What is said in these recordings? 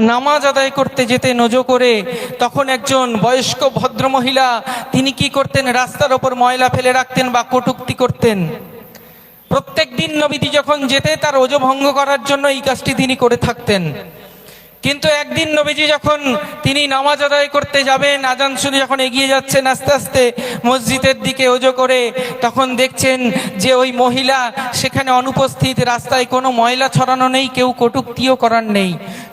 নামাজ আদায় করতে যেতে নজো করে, তখন একজন বয়স্ক ভদ্রমহিলা, তিনি কি করতেন? রাস্তার ওপর ময়লা ফেলে রাখতেন বা কটুক্তি করতেন। প্রত্যেক দিন নবীজি যখন যেতে তার ওজো ভঙ্গ করার জন্য এই কাজটি তিনি করে থাকতেন। কিন্তু একদিন নবীজি যখন তিনি নামাজ আদায় করতে যাবেন, আজান শুনে যখন এগিয়ে যাচ্ছেন আস্তে আস্তে মসজিদের দিকে ওজো করে, তখন দেখছেন যে ওই মহিলা সেখানে অনুপস্থিত, রাস্তায় কোনো ময়লা ছড়ানো নেই, কেউ কটুক্তিও করার নেই।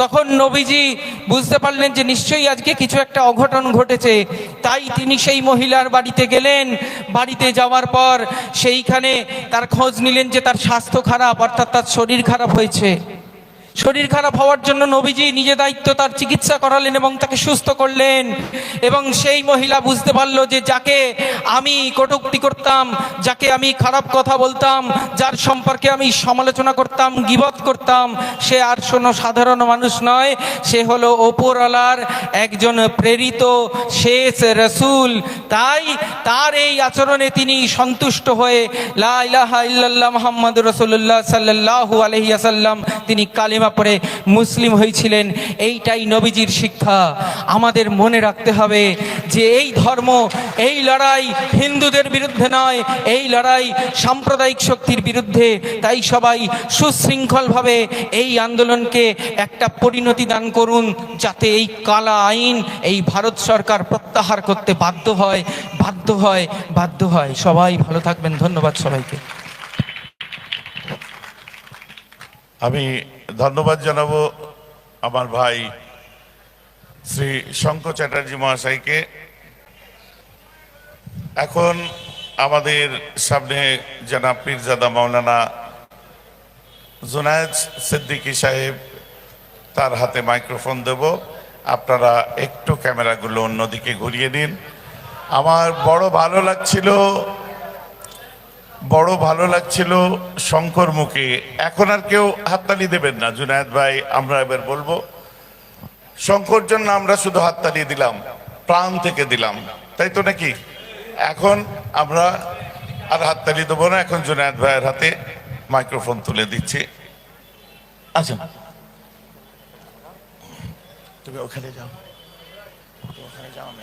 তখন নবীজি বুঝতে পারলেন যে নিশ্চয়ই আজকে কিছু একটা অঘটন ঘটেছে। তাই তিনি সেই মহিলার বাড়িতে গেলেন। বাড়িতে যাওয়ার পর সেইখানে তার খোঁজ নিলেন যে তার স্বাস্থ্য খারাপ, অর্থাৎ তার শরীর খারাপ হয়েছে। শরীর খারাপ হওয়ার জন্য নবীজি নিজে দায়িত্ব তার চিকিৎসা করালেন এবং তাকে সুস্থ করলেন। এবং সেই মহিলা বুঝতে পারল যে যাকে আমি কটুক্তি করতাম, যাকে আমি খারাপ কথা বলতাম, যার সম্পর্কে আমি সমালোচনা করতাম, গিবত করতাম, সে আর শোনো সাধারণ মানুষ নয়। সে হলো ওপরওয়ালার একজন প্রেরিত, শেষ রসুল। তাই তার এই আচরণে তিনি সন্তুষ্ট হয়ে লা ইলাহা ইল্লাল্লাহ মোহাম্মদ রসুল্লাহ সাল্লাল্লাহু আলহিয়াসাল্লাম তিনি কালিমা পড়ে মুসলিম হয়েছিলেন, এইটাই নবীজির শিক্ষা। আমাদের মনে রাখতে হবে যে এই ধর্ম, এই লড়াই হিন্দুদের বিরুদ্ধে নয়, এই লড়াই সাম্প্রদায়িক শক্তির বিরুদ্ধে। তাই সবাই সুশৃঙ্খলভাবে এই আন্দোলনকে একটা পরিণতি দান করুন, যাতে এই কালা আইন, এই ভারত সরকার প্রত্যাহার করতে বাধ্য হয় বাধ্য হয় বাধ্য হয়। সবাই ভালো থাকবেন। ধন্যবাদ সবাইকে। আমি ধন্যবাদ জানাব আমার ভাই শ্রী শঙ্কর চ্যাটার্জি মহাশয়কে। এখন আমাদের সামনে জনাব পীরজাদা মাওলানা জুনায়দ সিদ্দিকী সাহেব, তার হাতে মাইক্রোফোন দেব। আপনারা একটু ক্যামেরাগুলো অন্যদিকে ঘুরিয়ে নিন। আমার বড় ভালো লাগছিল বড় ভালো লাগছিল শঙ্কর মুখে। এখন আর কেউ হাততালি দেবেন না, জুনায়দ ভাই, আমরা এবার বলব। শঙ্কর জন্য আমরা শুধু হাততালি দিলাম, প্রাণ থেকে দিলাম, তাই তো নাকি? এখন আমরা আর হাততালি দেবো না, এখন জুনায়দ ভাইয়ের হাতে মাইক্রোফোন তুলে দিচ্ছি। আচ্ছা। তুমি ওখানে যাও। ওখানে যাও, আমি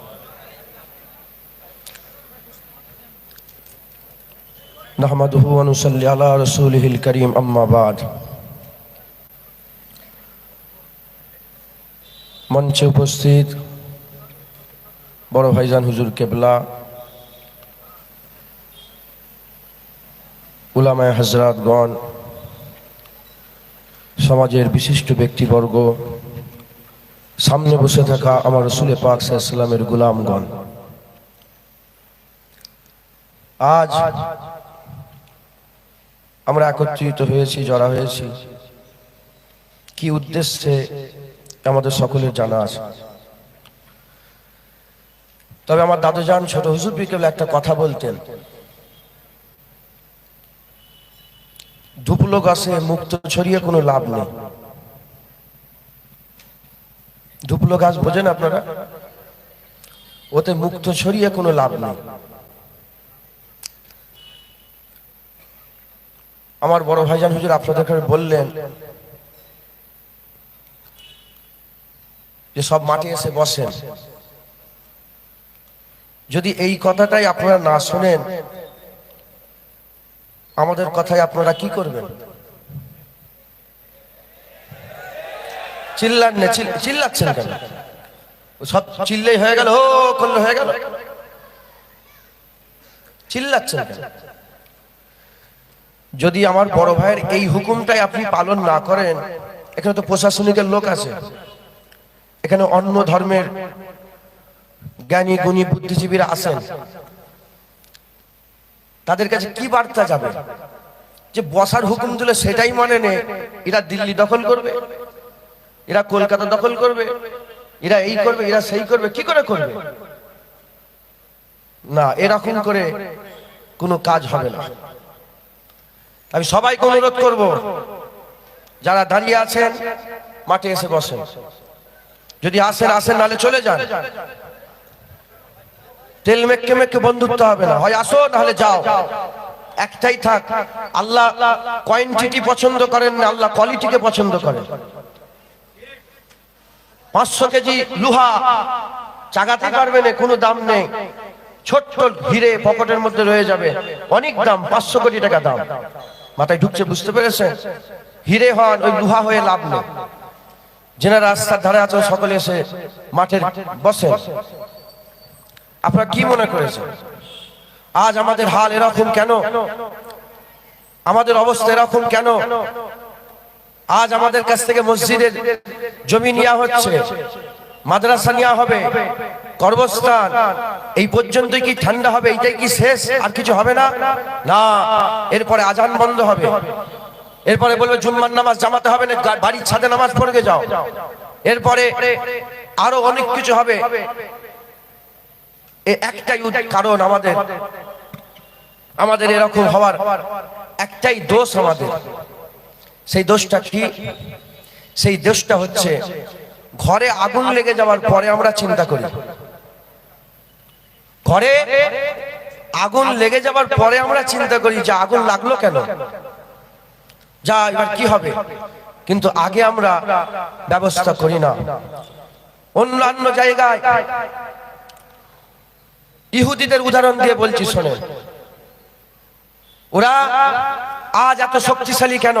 نحمده ونصلي على رسوله الكريم أما بعد মঞ্চে উপস্থিত বড় ভাইজান হুজুর কেবলা উলামায় হজরাতগণ সমাজের বিশিষ্ট ব্যক্তিবর্গ সামনে বসে থাকা আমার রসুলে পাক সাল্লামের গুলামগণ আজ আমরা একত্রিত হয়েছি, জড়া হয়েছি। কি উদ্দেশ্যে আমাদের সকলের জানা আছে। তবে আমার দাদুজান ছোট হুজুর বিকেলে একটা কথা বলতেন, ধুপলো গাছে মুক্ত ছড়িয়ে কোনো লাভ নেই। ধুপলো গাছ বোঝেন আপনারা? ওতে মুক্ত ছড়িয়ে কোনো লাভ নেই। আমার বড় ভাইজান হুজুর আপনাদের বললেন যে সব মাঠে এসে বসেন। যদি এই কথাটাই আপনারা না শোনেন, আমাদের কথায় আপনারা কি করবেন? চিল্লান না চিল- চিল্লাচ্ছেন কেন? সব চিল্লেই হয়ে গেল ও করলে হয়ে গেল। চিল্লাচ্ছেন কেন? যদি আমার বড় ভাইয়ের এই হুকুমটাই আপনি পালন না করেন, এখানে তো প্রশাসনিকের লোক আছে। এখানে অন্য ধর্মের জ্ঞানী, গুণী, বুদ্ধিজীবীরা আছেন। তাদের কাছে কি বার্তা যাবে? যে বসার হুকুম দিলে সেটাই মানে নে, এরা দিল্লি দখল করবে, এরা কলকাতা দখল করবে, এরা এই করবে, এরা সেই করবে, কি করে করবে? না, এরকম করে কোনো কাজ হবে না। আমি সবাইকে অনুরোধ করব যারা দাঁড়িয়ে আছেন মাঠে এসে বসেন। যদি আসেন আসেন নালে চলে যান। তেল মেককে মেককে বন্ধুত্ব হবে না। হয় আসো নাহলে যাও। একটাই থাক আল্লাহ কোয়ান্টিটি পছন্দ করেন না আল্লাহ কোয়ালিটিকে পছন্দ করেন। পাঁচশো কেজি লুহা চাগাতে পারবে না কোনো দাম নেই। ছোট্ট ঘিরে পকেটের মধ্যে রয়ে যাবে। অনেক দাম পাঁচশো কোটি টাকা দাম। মাথায় ঢুকছে, বুঝতে পেরেছেন হিরে হন ওই লুহা হয়ে লাভ নেই। যেনা রাস্তার ধারে আছে সকলে এসে মাঠের বসে। আপনারা কি মনে করেছেন? আজ আমাদের হাল এরকম কেন? আমাদের অবস্থা এরকম কেন? আজ আমাদের কাছ থেকে মসজিদের জমি নেওয়া হচ্ছে। মাদ্রাসা নেওয়া হবে, কর্মস্থান, এই পর্যন্তই কি ঠান্ডা হবে, এইটাই কি শেষ, আর কিছু হবে না? না, এরপরে আজান বন্ধ হবে। এরপরে বলবে জুম্মার নামাজ জামাতে হবে না বাড়ির ছাদে নামাজ পড়ে যাও। এরপরে আরও অনেক কিছু হবে। একটাই কারণ আমাদের। আমাদের এরকম হওয়ার একটাই দোষ আমাদের। সেই দোষটা কি? সেই দোষটা হচ্ছে ঘরে আগুন লেগে যাওয়ার পরে আমরা চিন্তা করি। ঘরে আগুন লেগে যাওয়ার পরে আমরা চিন্তা করি যে আগুন লাগল কেন? যা, এবার কি হবে? কিন্তু আগে আমরা ব্যবস্থা করি না। অন্যান্য জায়গায় ইহুদিদের উদাহরণ দিয়ে বলছি, শোনেন। ওরা আজ এত শক্তিশালী কেন?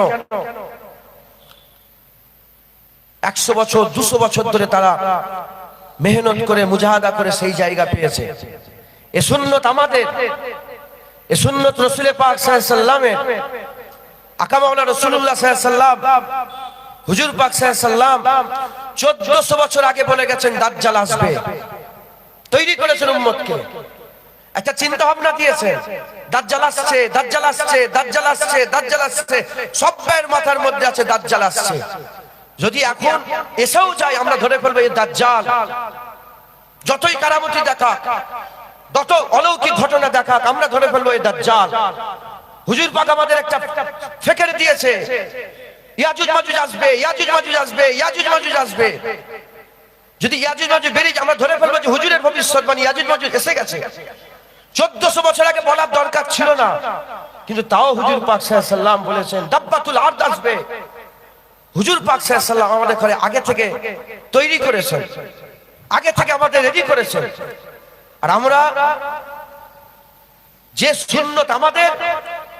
একশো বছর, দুশো বছর ধরে তারা মেহনত করে, মুজাহাদা করে সেই জায়গা পেয়েছে। এ সুন্নত আমাদের। এ সুন্নত রসুলের পাক সাল্লামের। আগে বলে গেছেন আসবে। তৈরি একটা চিন্তা ভাবনা আসছে আসছে আসছে আসছে। মাথার মধ্যে আছে, দাজ্জাল আসছে। যদি এখন এসেও যায়, আমরা ধরে ফেলব এই দাজ্জাল। যতই কারামতি দেখা যত অলৌকিক ঘটনা দেখা আমরা ধরে ফেলব এই দাজ্জাল। হুজুর পাক আমাদের একটা ফেকের দিয়েছে। ইয়াজুজ মাজুজ আসবে, ইয়াজুজ মাজুজ আসবে, ইয়াজুজ মাজুজ আসবে। যদি ইয়াজুজ মাজুজ বেরিয়ে আমরা ধরে ফেলব যে হুজুরের ভবিষ্যৎ মানে ইয়াজুজ মাজুজ এসে গেছে। চোদ্দশো বছর আগে বলার দরকার ছিল না। কিন্তু তাও হুজুর পাক সাল্লাম বলেছেন, দাব্বাতুল আর্দ আসবে। হুজুর পাক সাল্লাম আমাদের ঘরে আগে থেকে তৈরি করেছেন। আগে থেকে আমাদের রেডি করেছেন। আর আমরা যে সুন্নত আমাদের,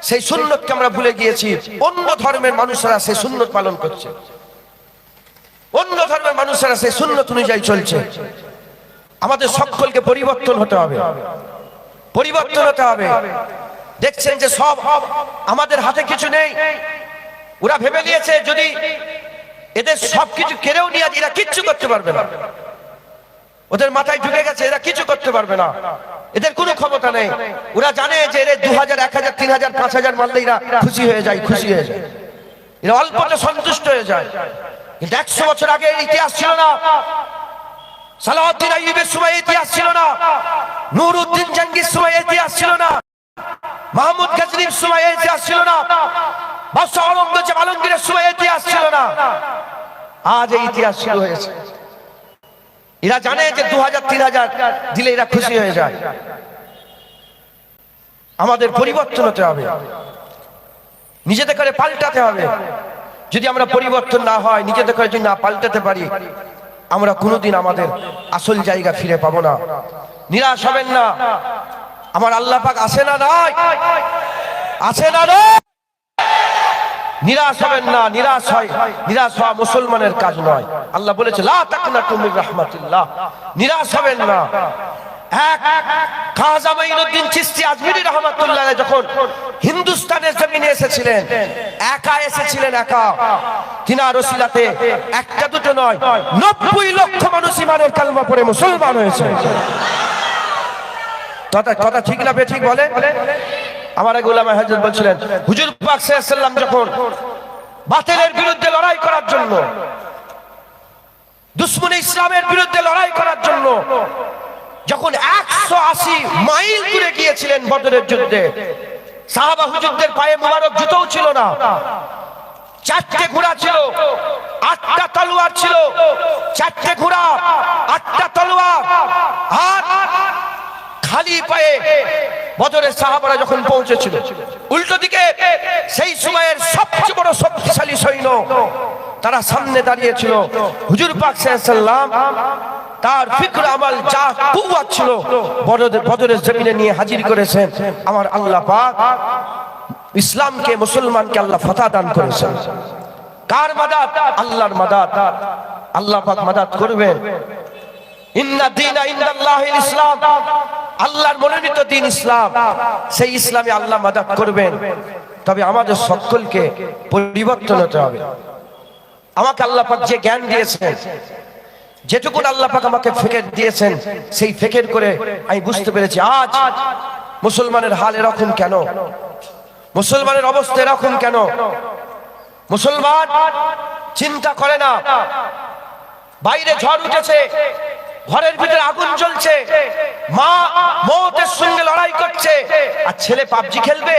সেই সুন্নতকে আমরা ভুলে গিয়েছি। অন্য ধর্মের মানুষেরা সেই সুন্নত পালন করছে। অন্য ধর্মের মানুষেরা সেই সুন্নত অনুযায়ী চলছে। আমাদের সকলকে পরিবর্তন হতে হবে। পরিবর্তন হতে হবে। দেখছেন যে সব আমাদের হাতে কিছু নেই। ওরা ভেবে নিয়েছে যদি এদের সবকিছু কেড়েও নিয়ে এরা কিচ্ছু করতে পারবে না। ওদের মাথায় ঢুকে গেছে এরা কিছু করতে পারবে না। এদের কোনো ক্ষমতা নেই। ওরা জানে যে এদের দু হাজার এক হাজার তিন হাজার পাঁচ হাজার মারলে এরা খুশি হয়ে যায় খুশি হয়ে যায়। এরা অল্পতে সন্তুষ্ট হয়ে যায়। কিন্তু একশো বছর আগে ইতিহাস ছিল না। সালাউদ্দিন আইয়ুবের সময় ইতিহাস ছিল না। নুরউদ্দিন জাঙ্গির সময় ইতিহাস ছিল না। মাহমুদ গাজনীর সময় ইতিহাস ছিল না। বাদশাহ আলমগীর আলমগীরের সময় ইতিহাস ছিল না। আজ এই ইতিহাস শুরু হয়েছে। এরা জানে যে দু হাজার তিন হাজার দিলে এরা খুশি হয়ে যায়। আমাদের পরিবর্তন হতে হবে। নিজেদের করে পাল্টাতে হবে। যদি আমরা পরিবর্তন না হয়, নিজেদের করে যদি না পাল্টাতে পারি, আমরা কোনোদিন আমাদের আসল জায়গা ফিরে পাবো না। নিরাশ হবেন না। আমার আল্লাহ পাক আসে না নয় আছে না নয় নিরাশ হবেন না, নিরাশ হয়। নিরাশ হওয়া মুসলমানের কাজ নয়। আল্লাহ বলেছে, লা তাকনা তুমি রহমাতুল্লাহ। নিরাশ হবেন না। এক, খাজা মাইনুদ্দিন চিশতি আজমিরি রহমাতুল্লাহ যখন হিন্দুস্তানের জমিনে এসেছিলেন, একা এসেছিলেন একা। তিনার রসিলাতে একটা দুটো নয়, নব্বই লক্ষ মানুষ ইমানের কালমা পড়ে মুসলমান হয়েছে। কথা ঠিক না ঠিক বলে? আমার এক হাজরত বলছিলেন, হুজুর পাক সাল্লাম যখন বাতিলের বিরুদ্ধে লড়াই করার জন্য, দুশ্মন ইসলামের বিরুদ্ধে লড়াই করার জন্য, যখন একশো আশি মাইল দূরে গিয়েছিলেন বদরের যুদ্ধে, সাহাবা হুজুরদের পায়ে মোবারক জুতোও ছিল না। চারটে ঘোড়া ছিল, আটটা তলোয়ার ছিল, চারটে ঘোড়া, আটটা তলোয়ার আর খালি পায়ে বদরের সাহাবারা যখন পৌঁছেছিল, উল্টো দিকে সেই সময়ের সবচেয়ে বড় শক্তিশালী সৈন্য, তারা সামনে দাঁড়িয়েছিল। হুজুর পাক সাল্লাম তার ফিক্র আমাল যা কুয়াত ছিল বদরের জমিনে নিয়ে হাজির করেছেন। আমার আল্লাহ পাক ইসলামকে, মুসলমানকে আল্লাহ ফাতা দান করেছেন। কার মাদাত? আল্লাহর মাদাত। আল্লাহ পাক মাদাত করবেন। ইন্না দীনা ইন্দাল্লাহিল ইসলাম। আল্লাহর মনোনীত দিন ইসলাম। সেই ইসলামে আল্লাহ মাদাত করবেন। তবে আমাদের সকলকে পরিবর্তন হতে হবে। আমাকে আল্লাহ পাক যে জ্ঞান দিয়েছেন যেটুকুন আল্লাহ পাক আমাকে ফেকের দিয়েছেন, সেই ফেকের করে আমি বুঝতে পেরেছি, আজ মুসলমানের হাল এরকম কেন? মুসলমানের অবস্থা এরকম কেন? মুসলমান চিন্তা করে না। বাইরে ঝড় উঠেছে। ঘরের ভিতরে আগুন জ্বলছে। মা মৌতের সঙ্গে লড়াই করছে। আর ছেলে পাবজি খেলবে।